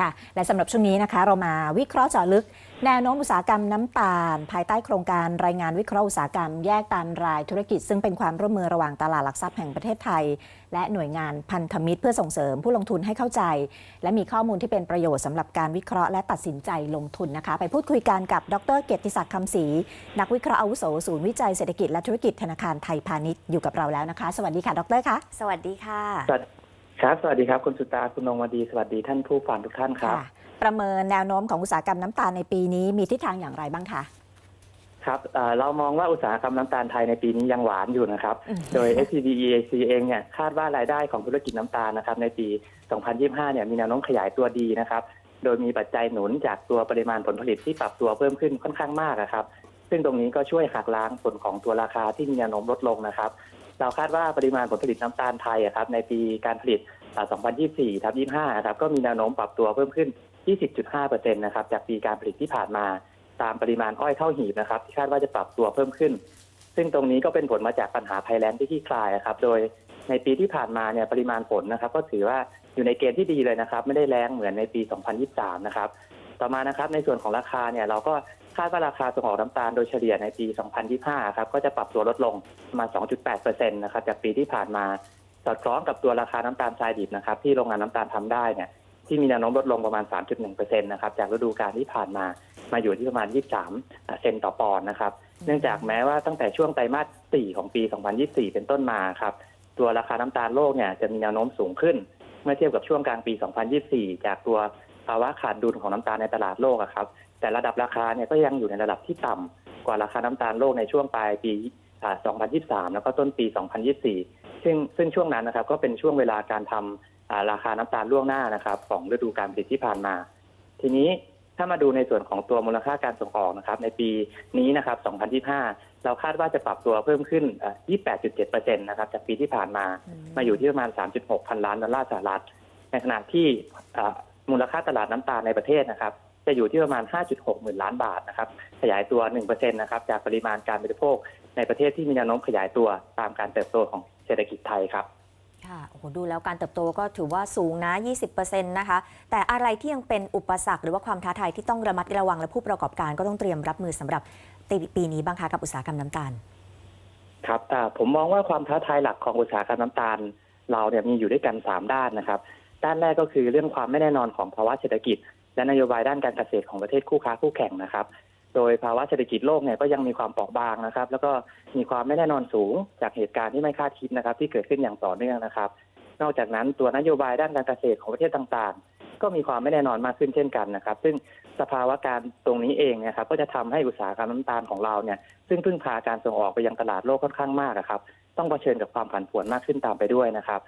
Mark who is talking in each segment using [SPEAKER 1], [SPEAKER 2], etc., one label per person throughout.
[SPEAKER 1] ค่ะ และสำหรับช่วงนี้นะคะ เรามาวิเคราะห์เจาะลึก แนวโน้มอุตสาหกรรมน้ำตาล ภายใต้โครงการรายงานวิเคราะห์อุตสาหกรรมแยกตามรายธุรกิจ ซึ่งเป็นความร่วมมือระหว่างตลาดหลักทรัพย์แห่งประเทศไทย และหน่วยงานพันธมิตรเพื่อส่งเสริมผู้ลงทุนให้เข้าใจ และมีข้อมูลที่เป็นประโยชน์สำหรับการวิเคราะห์และตัดสินใจลงทุนนะคะ ไปพูดคุยกันกับดรเกียรติศักดิ์คำศรีนักวิเคราะห์อาวุโสศูนย์วิจัยเศรษฐกิจและธุรกิจธนาคารไทยพาณิชย์อยู่กับเราแล้วนะคะ สวัสดีค่ะดรคะสวัสดีค่ะ
[SPEAKER 2] สวัสดี ครับสวัสดีครับ คุณสุตาคุณนงวดี สวัสดีท่านผู้ฟังทุกท่านครับ
[SPEAKER 1] ค่ะประเมินแนวโน้มของอุตสาหกรรมน้ำตาลในปีนี้มีทิศทางอย่างไรบ้างคะ
[SPEAKER 2] ครับเอ่อเรามองว่าอุตสาหกรรมน้ำตาลไทยในปีนี้ยังหวานอยู่นะครับ
[SPEAKER 1] อืม
[SPEAKER 2] โดย SCB EAC เองเนี่ยคาดว่ารายได้ของธุรกิจน้ำตาลนะครับในปี 2025 เนี่ยมีแนวโน้มขยายตัวดีนะครับ โดยมีปัจจัยหนุนจากตัวปริมาณผลผลิตที่ปรับตัวเพิ่มขึ้นค่อนข้างมากอะครับ ซึ่งตรงนี้ก็ช่วยหักล้างผลของตัวราคาที่มีแนวโน้มลดลงนะครับ เราคาดว่าปริมาณผลผลิตน้ำตาลไทยอะครับในปีการผลิต 2024ทับ25ครับก็มีแนวโน้มปรับตัวเพิ่มขึ้น 20.5%นะครับจากปีการผลิตที่ผ่านมาตามปริมาณอ้อยเข้าหีบนะครับที่คาดว่าจะปรับตัวเพิ่มขึ้น ซึ่งตรงนี้ก็เป็นผลมาจากปัญหาภัยแล้งที่คลี่คลายครับโดยในปีที่ผ่านมาเนี่ยปริมาณฝนนะครับ ก็ถือว่าอยู่ในเกณฑ์ที่ดีเลยนะครับ ไม่ได้แรงเหมือนในปี 2023 นะครับ ต่อมานะครับในส่วนของราคาเนี่ยเราก็คาดว่าราคาส่งออกน้ำตาลโดยเฉลี่ยในปี 2025 ครับก็จะปรับตัวลดลงประมาณ 2.8%นะครับจากปีที่ผ่านมาสอดคล้องกับตัวราคาน้ำตาลทรายดิบนะครับที่โรงงานน้ำตาลทำได้เนี่ยที่มีแนวโน้มลดลงประมาณ 3.1%นะครับจากฤดูกาลที่ผ่านมามาอยู่ที่ประมาณ 23 เซนต์ต่อปอนด์นะครับ เนื่องจากแม้ว่าตั้งแต่ช่วงไตรมาส 4 ของปี 2024 เป็นต้นมาครับตัวราคาน้ำตาลโลกเนี่ยจะมีแนวโน้มสูงขึ้น เมื่อเทียบกับช่วงกลางปี 2024 จากตัว ภาวะขาดดุลของน้ำตาลในตลาดโลกอะครับ แต่ระดับราคาเนี่ยก็ยังอยู่ในระดับที่ต่ำกว่าราคาน้ำตาลโลกในช่วงปลายปีอ่า2023 แล้วก็ต้นปี 2024 ซึ่งซึ่งช่วงนั้นนะครับก็เป็นช่วงเวลาการทำอ่าราคาน้ำตาลล่วงหน้านะครับของฤดูการผลิตที่ผ่านมา ทีนี้ถ้ามาดูในส่วนของตัวมูลค่าการส่งออกนะครับ ในปีนี้นะครับ 2025 เราคาดว่าจะปรับตัวเพิ่มขึ้นอ่า28.7%นะครับ จากปีที่ผ่านมา มาอยู่ที่ประมาณ 3.6 พันล้านดอลลาร์สหรัฐ ในขณะที่อ่า มูลค่าตลาดน้ำตาลในประเทศนะครับ จะอยู่ที่ประมาณ 5.6 หมื่นล้านบาทนะครับ ขยายตัว 1%นะครับ จากปริมาณการบริโภคในประเทศที่มีแนวโน้มขยายตัวตามการเติบโตของเศรษฐกิจไทยครับ
[SPEAKER 3] ค่ะ โอ้โห ดูแล้วการเติบโตก็ถือว่าสูงนะ 20%นะคะ แต่อะไรที่ยังเป็นอุปสรรคหรือว่าความท้าทายที่ต้องระมัดระวังและผู้ประกอบการก็ต้องเตรียมรับมือสำหรับปีนี้บ้างคะกับอุตสาหกรรมน้ำตาล
[SPEAKER 2] ครับอ่าผมมองว่าความท้าทายหลักของอุตสาหกรรมน้ำตาล เราเนี่ยมีอยู่ด้วยกัน 3 ด้านนะครับ ด้านแรกก็คือเรื่องความไม่แน่นอนของภาวะเศรษฐกิจ และนโยบายด้านการเกษตรของประเทศคู่ค้าคู่แข่งนะครับ โดยภาวะเศรษฐกิจโลกเนี่ยก็ยังมีความเปราะบางนะครับ แล้วก็มีความไม่แน่นอนสูงจากเหตุการณ์ที่ไม่คาดคิดนะครับ ที่เกิดขึ้นอย่างต่อเนื่องนะครับ นอกจากนั้นตัวนโยบายด้านการเกษตรของประเทศต่างๆ ก็มีความไม่แน่นอนมากขึ้นเช่นกันนะครับ ซึ่งสภาวะการตรงนี้เองเนะครับ ก็จะทำให้อุตสาหกรรมน้ำตาลของเราเนี่ย ซึ่งพึ่งพาการส่งออกไปยังตลาดโลกค่อนข้างมากอะครับต้องเผชิญกับความผันผวนมากขึ้นตามไปด้วยนะครับ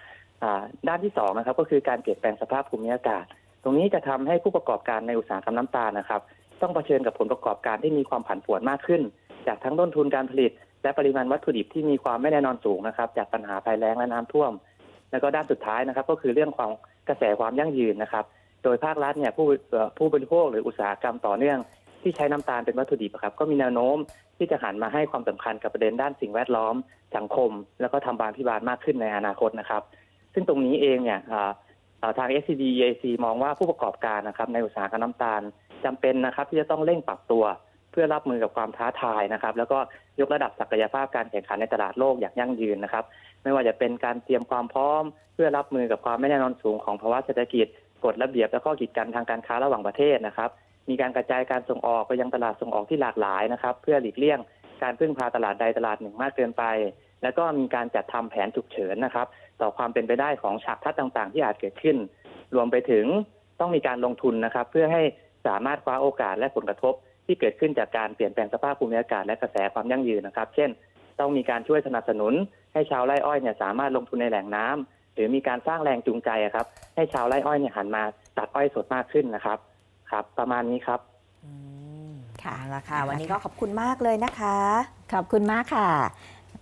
[SPEAKER 2] ด้านที่สองนะครับก็คือการเปลี่ยนแปลงสภาพภูมิอากาศ ตรงนี้จะทำให้ผู้ประกอบการในอุตสาหกรรมน้ำตาลนะครับ ต้องเผชิญกับผลประกอบการที่มีความผันผวนมากขึ้น จากทั้งต้นทุนการผลิต และปริมาณวัตถุดิบที่มีความไม่แน่นอนสูงนะครับ จากปัญหาภัยแล้งและน้ำท่วม แล้วก็ด้านสุดท้ายนะครับ ก็คือเรื่องความกระแสความยั่งยืนนะครับ โดยภาครัฐเนี่ยผู้ผู้บริโภคหรืออุตสาหกรรมต่อเนื่องที่ใช้น้ำตาลเป็นวัตถุดิบอะครับก็มีแนวโน้มที่จะหันมาให้ความสำคัญกับประเด็นด้านสิ่งแวดล้อมสังคม แล้วก็ทำบานพิบาลมากขึ้นในอนาคตนะครับ ซึ่งตรงนี้เองเนี่ยอ่าอ่าทาง SCB EAC มองว่าผู้ประกอบการนะครับในอุตสาหกรรมน้ำตาลจำเป็นนะครับ ที่จะต้องเร่งปรับตัวเพื่อรับมือกับความท้าทายนะครับ แล้วก็ยกระดับศักยภาพการแข่งขันในตลาดโลกอย่างยั่งยืนนะครับ ไม่ว่าจะเป็นการเตรียมความพร้อม เพื่อรับมือกับความไม่แน่นอนสูงของภาวะเศรษฐกิจกฎระเบียบและข้อกีดกันทางการค้าระหว่างประเทศนะครับ มีการกระจายการส่งออกไปยังตลาดส่งออกที่หลากหลายนะครับ เพื่อหลีกเลี่ยงการพึ่งพาตลาดใดตลาดหนึ่งมากเกินไป แล้วก็มีการจัดทำแผนฉุกเฉินนะครับ ต่อความเป็นไปได้ของฉากทัศน์ต่าง ๆ ที่อาจเกิดขึ้น รวมไปถึงต้องมีการลงทุนนะครับ เพื่อให้สามารถคว้าโอกาสและผลกระทบ ที่เกิดขึ้นจากการเปลี่ยนแปลงสภาพภูมิอากาศและกระแสความยั่งยืนนะครับ เช่น ต้องมีการช่วยสนับสนุน ให้ชาวไร่อ้อยเนี่ยสามารถลงทุนในแหล่งน้ำหรือมีการสร้างแรงจูงใจอะครับ ให้ชาวไร่อ้อยเนี่ยหันมาตัดอ้อยสดมากขึ้นนะครับ ครับ ประมาณนี้ครับ
[SPEAKER 3] อืม
[SPEAKER 1] ค่ะ
[SPEAKER 3] เอาละค่ะ วันนี้ก็ขอบคุณมากเลยนะคะ
[SPEAKER 1] ขอบคุณมากค่ะ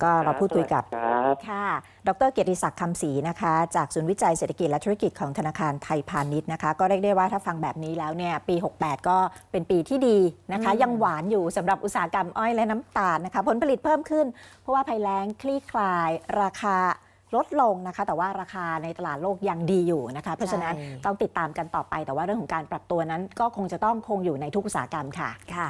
[SPEAKER 1] ก็เราพูดคุยกับ
[SPEAKER 2] ครับ
[SPEAKER 1] ค่ะ ดรเกียรติศักดิ์คำศรีนะคะ จากศูนย์วิจัยเศรษฐกิจและธุรกิจของธนาคารไทยพาณิชย์นะคะ ก็เรียกได้ว่าถ้าฟังแบบนี้แล้วเนี่ยปี 68 ก็เป็นปีที่ดีนะคะ
[SPEAKER 3] อืม
[SPEAKER 1] ยังหวานอยู่สำหรับอุตสาหกรรมอ้อยและน้ำตาลนะคะ ผลผลิตเพิ่มขึ้น เพราะว่าภัยแล้งคลี่คลาย ราคาลดลงนะคะ แต่ว่าราคาในตลาดโลกยังดีอยู่นะคะ เพราะฉะนั้น
[SPEAKER 3] ใช่
[SPEAKER 1] ต้องติดตามกันต่อไป แต่ว่าเรื่องของการปรับตัวนั้น ก็คงจะต้องคงอยู่ในทุกอุตสาหกรรมค่ะ
[SPEAKER 3] ค่ะ